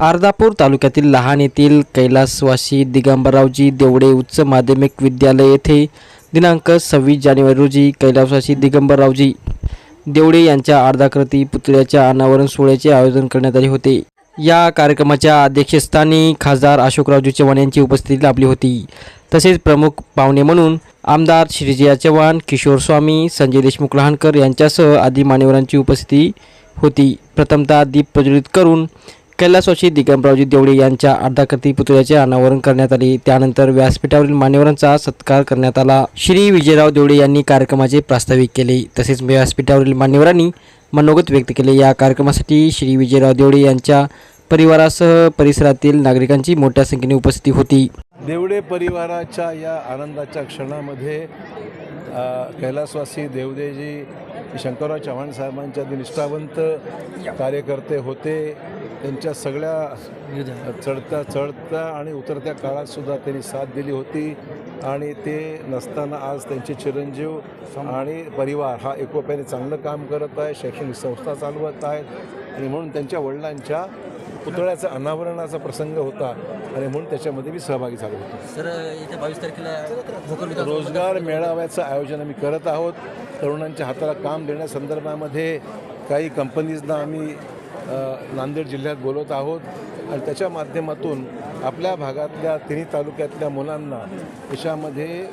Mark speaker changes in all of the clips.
Speaker 1: अर्धापूर तालुक्यातील लहान येथील कैलासवासी दिगंबररावजी देवडे उच्च माध्यमिक विद्यालय येथे दिनांक सव्वीस जानेवारी रोजी कैलासवासी दिगंबररावजी देवडे यांच्या अर्धाकृती पुतळ्याच्या अनावरण सोहळ्याचे आयोजन करण्यात आले होते. या कार्यक्रमाच्या अध्यक्षस्थानी खासदार अशोकरावजी चव्हाण यांची उपस्थिती लाभली होती. तसेच प्रमुख पाहुणे म्हणून आमदार श्रीजया चव्हाण किशोर स्वामी संजय देशमुख लहानकर यांच्यासह आदी मान्यवरांची उपस्थिती होती. प्रथमतः दीप प्रज्वलित करून कैलासवासी दिगंबरावजी देवडे यांच्या अर्धाकृती पुतळ्याचे अनावरण करण्यात आले. त्यानंतर व्यासपीठावरील मान्यवरांचा सत्कार करण्यात आला. श्री विजयराव देवडे यांनी कार्यक्रमाचे प्रास्ताविक केले. तसेच व्यासपीठावरील मान्यवरांनी मनोगत व्यक्त केले. या कार्यक्रमासाठी श्री विजयराव देवडे यांच्या परिवारासह परिसरातील नागरिकांची मोठ्या संख्येने उपस्थिती होती.
Speaker 2: देवडे परिवाराच्या या आनंदाच्या क्षणामध्ये कैलासवासी देवदेजी शंकरराव चव्हाण साहेबांच्या निष्ठावंत कार्यकर्ते होते. त्यांच्या सगळ्या चढत्या चढत्या आणि उतरत्या काळात सुद्धा त्यांनी साथ दिली होती. आणि ते नसताना आज त्यांचे चिरंजीव आणि परिवार हा एकोप्याने चांगलं काम करत आहे शैक्षणिक संस्था चालवत आहेत. आणि म्हणून त्यांच्या वडिलांच्या पुतळ्याचा अनावरणाचा प्रसंग होता. आणि म्हणून त्याच्यामध्ये मी सहभागी झालो होतो.
Speaker 3: सर येत्या बावीस तारखेला
Speaker 2: रोजगार मेळाव्याचं आयोजन आम्ही करत आहोत. तरुणांच्या हाताला काम देण्यासंदर्भामध्ये काही कंपनीजना आम्ही नांदेड जिल्ह्यात बोलवत आहोत. आणि त्याच्या माध्यमातून आपल्या भागातल्या तिन्ही तालुक्यातल्या मुलांना देशामध्ये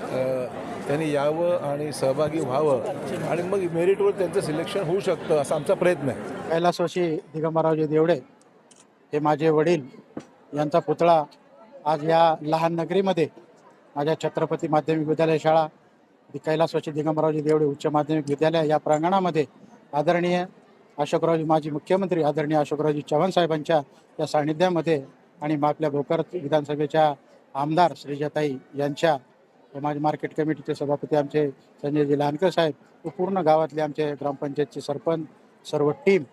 Speaker 2: त्यांनी यावं आणि सहभागी व्हावं. आणि मग मेरिटवर त्यांचं सिलेक्शन होऊ शकतं असा आमचा प्रयत्न आहे.
Speaker 4: कैलासवाशी दिगंबरावजी देवडे हे माझे वडील. यांचा पुतळा आज या लहान नगरीमध्ये माझ्या छत्रपती माध्यमिक विद्यालय शाळा कैलासवाशी दिगंबरावजी देवडे उच्च माध्यमिक विद्यालय या प्रांगणामध्ये आदरणीय अशोकरावजी माजी मुख्यमंत्री आदरणीय अशोकरावजी चव्हाण साहेबांच्या या सानिध्यामध्ये आणि मग आपल्या भोकर विधानसभेच्या आमदार श्रीजाताई यांच्या माझे मार्केट कमिटीचे सभापती आमचे संजयजी लहानकर साहेब व पूर्ण गावातले आमचे ग्रामपंचायतचे सरपंच सर्व टीम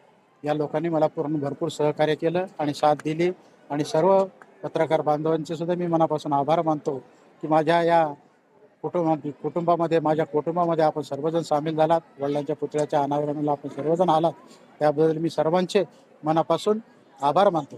Speaker 4: या लोकांनी मला पूर्ण भरपूर सहकार्य केलं आणि साथ दिली. आणि सर्व पत्रकार बांधवांचे सुद्धा मी मनापासून आभार मानतो की माझ्या या कुटुंब कुटुंबामध्ये माझ्या कुटुंबामध्ये आपण सर्वजण सामील झालात. वडिलांच्या पुतळ्याच्या अनावरणाला आपण सर्वजण आलात. त्याबद्दल मी सर्वांचे मनापासून आभार मानतो.